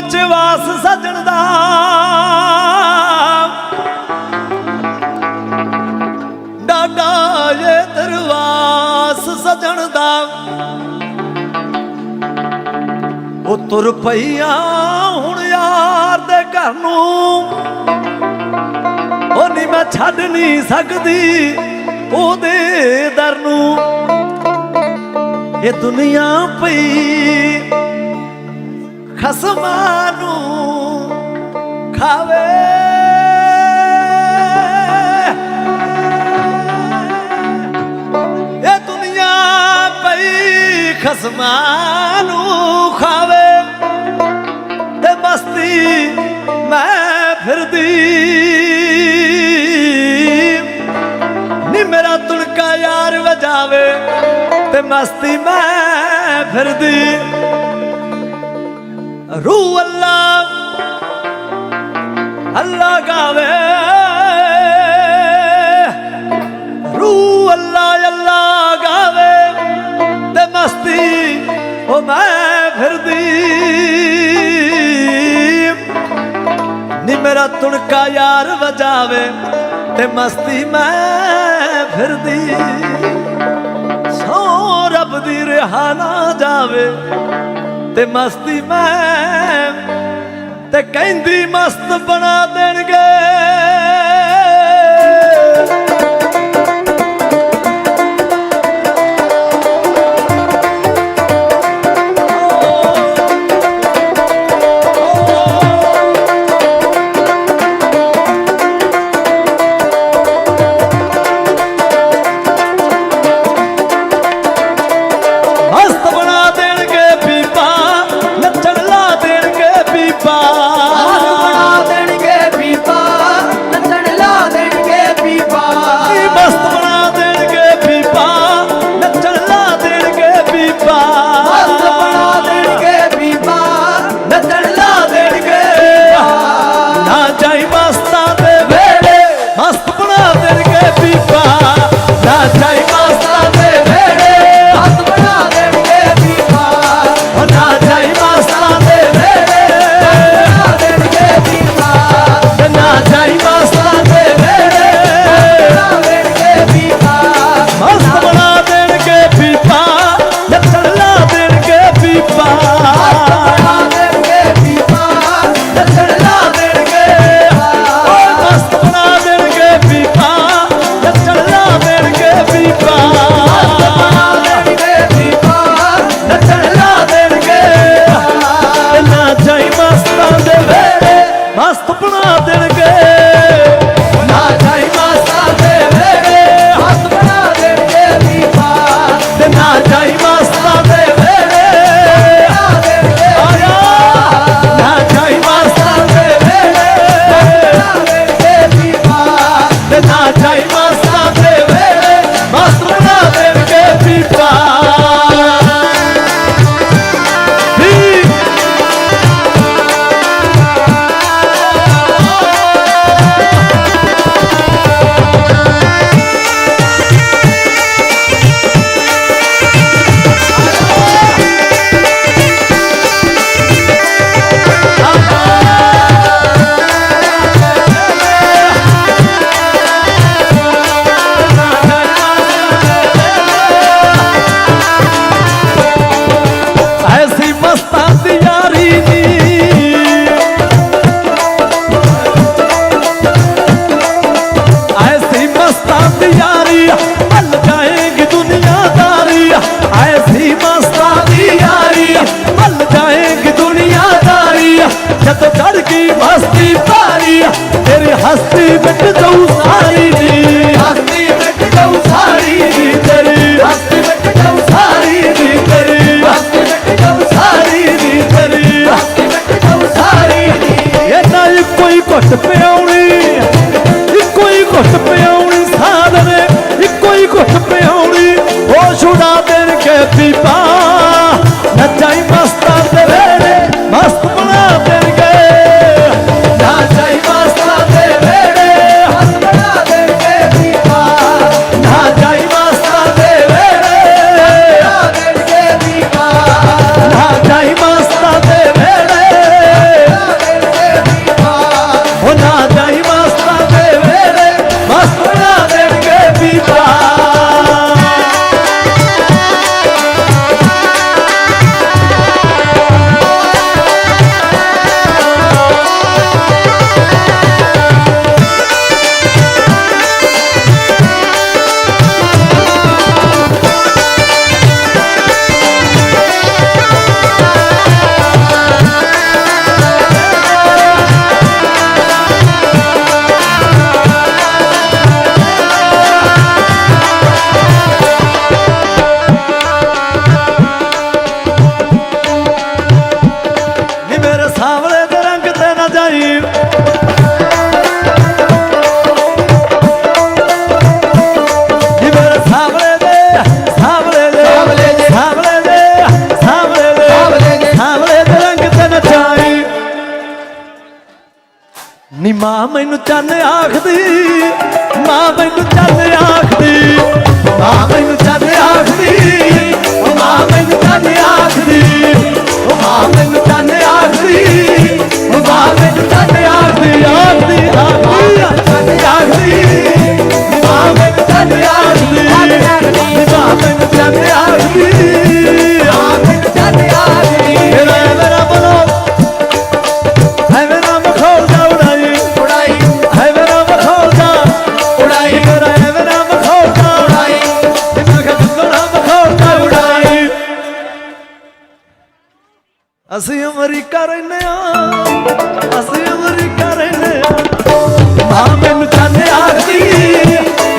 ਵਿੱਚ ਵਾਸ ਸਜਣ ਦਾ। ਡਾਡਾ ਇਹ ਦਰਵਾਸ ਸਜਣ ਦਾ। ਉਹ ਤੁਰ ਪਈਆਂ ਹੁਣ ਯਾਰ ਦੇ ਘਰ ਨੂੰ। ਉਹ ਨਹੀਂ ਮੈਂ ਛੱਡ ਨਹੀਂ ਸਕਦੀ ਉਹਦੇ ਦਰ ਨੂੰ। ਇਹ ਦੁਨੀਆ ਪਈ ਖਸਮਾਂ ਨੂੰ ਖਾਵੇ। ਇਹ ਦੁਨੀਆ ਪਈ ਖਸਮਾਂ ਨੂੰ ਖਾਵੇ। ਤੇ ਮਸਤੀ ਮੈਂ ਫਿਰਦੀ। ਨੀ ਮੇਰਾ ਤੁਣਕਾ ਯਾਰ ਵਜਾਵੇ, ਤੇ ਮਸਤੀ ਮੈਂ ਫਿਰਦੀ। ਰੂ ਅੱਲਾ ਅੱਲਾ ਗਾਵੇ। ਰੂ ਅੱਲਾ ਅੱਲਾ ਗਾਵੇ। ਤੇ ਮਸਤੀ, ਉਹ ਮੈਂ ਫਿਰਦੀ। ਨੀ ਮੇਰਾ ਤੁਣਕਾ ਯਾਰ ਵਜਾਵੇ, ਤੇ ਮਸਤੀ ਮੈਂ ਫਿਰਦੀ। ਸੋ ਰੱਬ ਦੀ ਰਿਹਾ ਨਾ ਜਾਵੇ। ਤੇ ਮਸਤੀ ਮੈਂ ਤੇ ਕਹਿੰਦੀ ਮਸਤ ਬਣਾ ਦੇਣਗੇ। ਮਾਂ ਮੈਨੂੰ ਚੰਨ ਆਖਦੀ ਮਾਂ ਮੈਨੂੰ ਚੰਨ ਆਖਦੀ। ਅਸੀਂ ਅਮਰੀਕਾ ਰਹਿੰਦੇ ਆ ਅਸੀਂ ਅਮਰੀਕਾ ਰਹਿੰਦੇ ਆ ਮਾਂ ਮੈਨੂੰ ਚੰਨ ਆਖਦੀ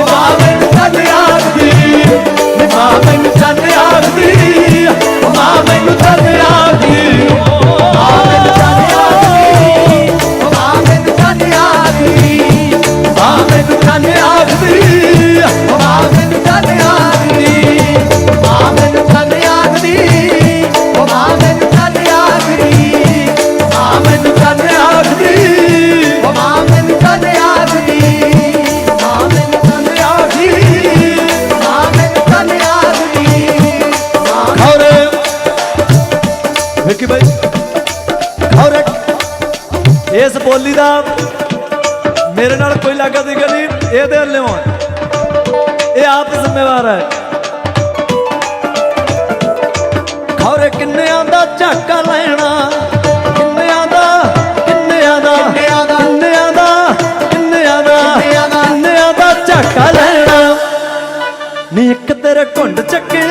ਮਾਂ ਮੈਨੂੰ ਚੰਨ ਆਖਦੀ ਮਾਂ ਮੈਨੂੰ ਇਸ ਬੋਲੀ ਦਾ ਮੇਰੇ ਨਾਲ ਕੋਈ ਲਾਗਾ ਦੀ ਗੱਲ ਨਹੀਂ ਇਹਦੇ ਲਿਓ ਇਹ ਆਪ ਜ਼ਿੰਮੇਵਾਰ ਹੈ। ਖੌਰੇ ਕਿੰਨਿਆਂ ਦਾ ਝਾਕਾ ਲੈਣਾ ਕਿੰਨਿਆਂ ਦਾ ਕਿੰਨਿਆਂ ਦਾ ਕਿੰਨਿਆਂ ਦਾ, ਕਿੰਨਿਆਂ ਦਾ ਕਿੰਨਿਆਂ ਦਾ ਝਾਕਾ ਲੈਣਾ। ਨੀ ਇੱਕ ਤੇਰੇ ਘੁੰਡ ਚੱਕੇ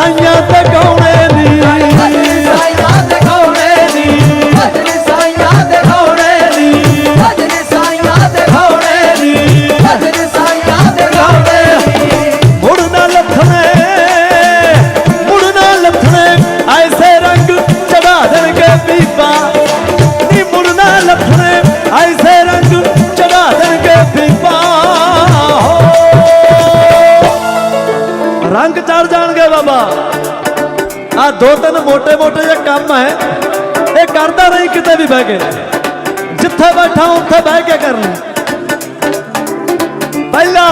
ਸਾਈਆਂ ਤੇ ਗਾਉਣੇ ਨੀ ਸਾਈਆਂ ਦੇ ਗਾਉਣੇ ਨੀ ਭਜਨ ਸਾਈਆਂ ਦੇ ਗਾਉਣੇ ਨੀ ਭਜਨ ਸਾਈਆਂ ਦੇ ਗਾਉਣੇ ਨੀ ਭਜਨ ਸਾਈਆਂ ਦੇ ਗਾਉਣੇ ਮੁੜ ਨਾ ਲੱਥਣੇ, ਮੁੜ ਨਾ ਲੱਥਣੇ, ਐਸੇ ਰੰਗ ਚੜਾ ਦੇਣਗੇ ਬੀਬਾ ਨੀ ਮੁੜ ਨਾ ਲੱਥਣੇ, ਐਸੇ ਰੰਗ ਚੜਾ ਦੇਣਗੇ ਬੀਬਾ ਹੋ। ਰੰਗ ਚੜ ਜਾਵਾ ਆ ਦੋ ਤਿੰਨ ਮੋٹے ਮੋٹے ਜਿਹੇ ਕੰਮ ਹੈ। ਇਹ ਕਰਦਾ ਨਹੀਂ ਕਿਤੇ ਵੀ ਬਹਿ ਕੇ। ਜਿੱਥੇ ਬੈਠਾ ਉੱਥੇ ਬਹਿ ਕੇ ਕਰਨਾ। ਪਹਿਲਾ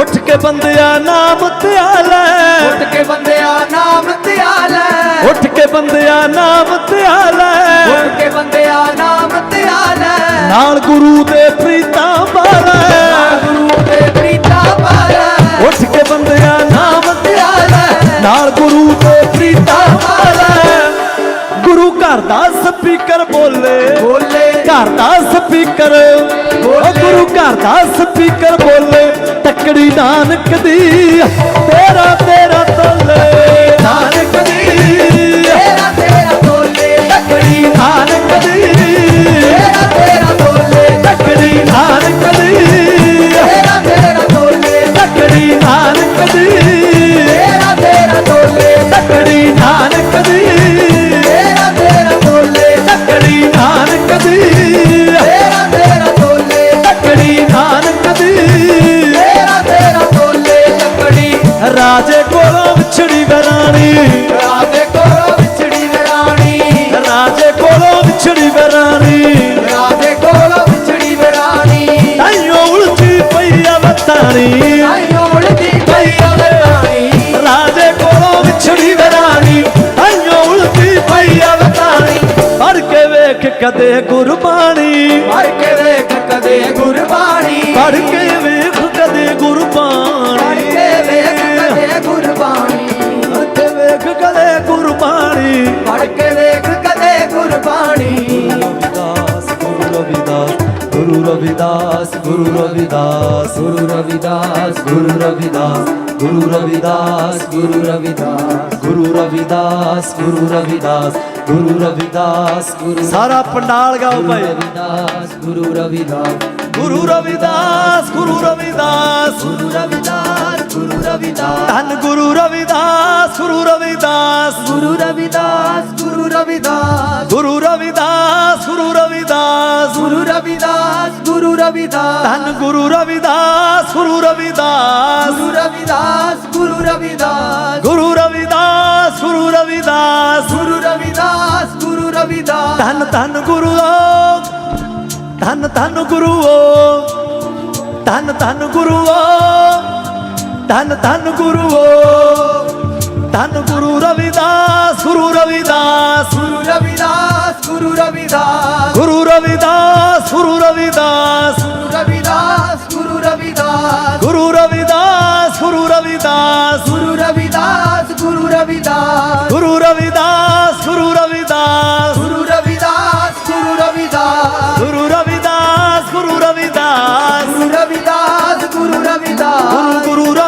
ਉੱਠ ਕੇ ਬੰਦਿਆ ਨਾਮ ਧਿਆਲੇ ਉੱਠ ਕੇ ਬੰਦਿਆ ਨਾਮ ਧਿਆਲੇ ਉੱਠ ਕੇ ਬੰਦਿਆ ਨਾਮ ਧਿਆਲੇ ਉੱਠ ਕੇ ਬੰਦਿਆ ਨਾਮ ਧਿਆਲੇ ਨਾਲ ਗੁਰੂ ਦੇ ਪ੍ਰੀਤ ਗੁਰੂ ਘਰ ਦਾ ਸਪੀਕਰ ਬੋਲੇ। ਬੋਲੇ। ਘਰ ਦਾ ਸਪੀਕਰ। ਉਹ ਗੁਰੂ ਘਰ ਦਾ ਸਪੀਕਰ ਬੋਲੇ। ਤਕੜੀ ਨਾਨਕ ਦੀ ਤੇਰਾ ਤੇਰਾ ਤੋਲੇ। ਵਰਾਣੀ ਰਾਧੇ ਕੋਲੋਂ ਵਿਛੜੀ ਵਰਾਣੀ ਰਾਜੇ ਕੋਲੋਂ ਵਿਛੜੀ ਕੋਲੋਂ ਵਿਛੜੀ ਵਰਾਣੀ ਤਾਈਓ ਉਲਝੀ ਪਈ ਅਵਤਾਰੀ ਆਇਓ ਉਲਦੀ ਪਈ ਵਰਾਣੀ ਰਾਜੇ ਕੋਲੋਂ ਵਿਛੜੀ ਵਰਾਣੀ ਤਾਈਓ ਉਲਝੀ ਪਈ ਅਵਤਾਰੀ ਪੜ ਕੇ ਵੇਖ ਕਦੇ ਗੁਰਬਾਣੀ। ਮਰ ਕੇ ਵੇਖ ਕਦੇ ਗੁਰਬਾਣੀ। ਪੜ ਕੇ ਗੁਰੂ ਰਵਿਦਾਸ ਗੁਰੂ ਰਵਿਦਾਸ ਗੁਰੂ ਰਵਿਦਾਸ ਗੁਰੂ ਰਵਿਦਾਸ ਗੁਰੂ ਰਵਿਦਾਸ ਗੁਰੂ ਰਵਿਦਾਸ ਗੁਰੂ ਰਵਿਦਾਸ ਗੁਰੂ ਰਵਿਦਾਸ ਗੁਰੂ ਸਾਰਾ ਪੰਡਾਲ ਗਾਓ ਭਾਈ ਰਵਿਦਾਸ ਗੁਰੂ ਰਵਿਦਾਸ ਗੁਰੂ ਰਵਿਦਾਸ ਗੁਰੂ ਰਵਿਦਾਸ ਗੁਰੂ ਰਵਿਦਾਸ ਗੁਰੂ ਰਵਿਦਾਸ ਧੰਨ ਗੁਰੂ ਰਵਿਦਾਸ ਗੁਰੂ ਰਵਿਦਾਸ ਗੁਰੂ ਰਵਿਦਾਸ ਗੁਰੂ ਰਵਿਦਾਸ ਗੁਰੂ ਰਵਿਦਾਸ ਗੁਰੂ ਰਵਿਦਾਸ ਗੁਰੂ ਰਵਿਦਾਸ ਗੁਰੂ ਰਵਿਦਾਸ ਧੰਨ ਗੁਰੂ ਰਵਿਦਾਸ ਗੁਰੂ ਰਵਿਦਾਸ ਗੁਰੂ ਰਵਿਦਾਸ ਗੁਰੂ ਰਵਿਦਾਸ ਗੁਰੂ ਰਵਿਦਾਸ ਗੁਰੂ ਰਵਿਦਾਸ ਗੁਰੂ ਰਵਿਦਾਸ ਗੁਰੂ ਰਵਿਦਾਸ ਧੰਨ ਧੰਨ ਗੁਰੂ ਓ ਧੰਨ ਧੰਨ ਗੁਰੂ ਓ ਧੰਨ ਧੰਨ ਗੁਰੂ ਓ ਧੰਨ ਧੰਨ ਗੁਰੂ ਓ ਧੰਨ ਗੁਰੂ ਰਵਿਦਾਸ ਗੁਰੂ ਰਵਿਦਾਸ ਗੁਰੂ ਰਵਿਦਾਸ ਗੁਰੂ ਰਵਿਦਾਸ ਗੁਰੂ ਰਵਿਦਾਸ ਗੁਰੂ ਰਵਿਦਾਸ ਗੁਰੂ ਰਵਿਦਾਸ ਗੁਰੂ ਰਵਿਦਾਸ ਗੁਰੂ ਰਵਿਦਾਸ ਗੁਰੂ ਰਵਿਦਾਸ ਗੁਰੂ ਰਵਿਦਾਸ ਗੁਰੂ ਰਵਿਦਾਸ ਗੁਰੂ ਰਵਿਦਾਸ ਗੁਰੂ ਰਵਿਦਾਸ ਗੁਰੂ ਰਵਿਦਾਸ ਗੁਰੂ ਰਵਿਦਾਸ ਗੁਰੂ ਰਵਿਦਾਸ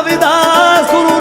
ਰਵਿਦਾਸ ਗੁਰੂ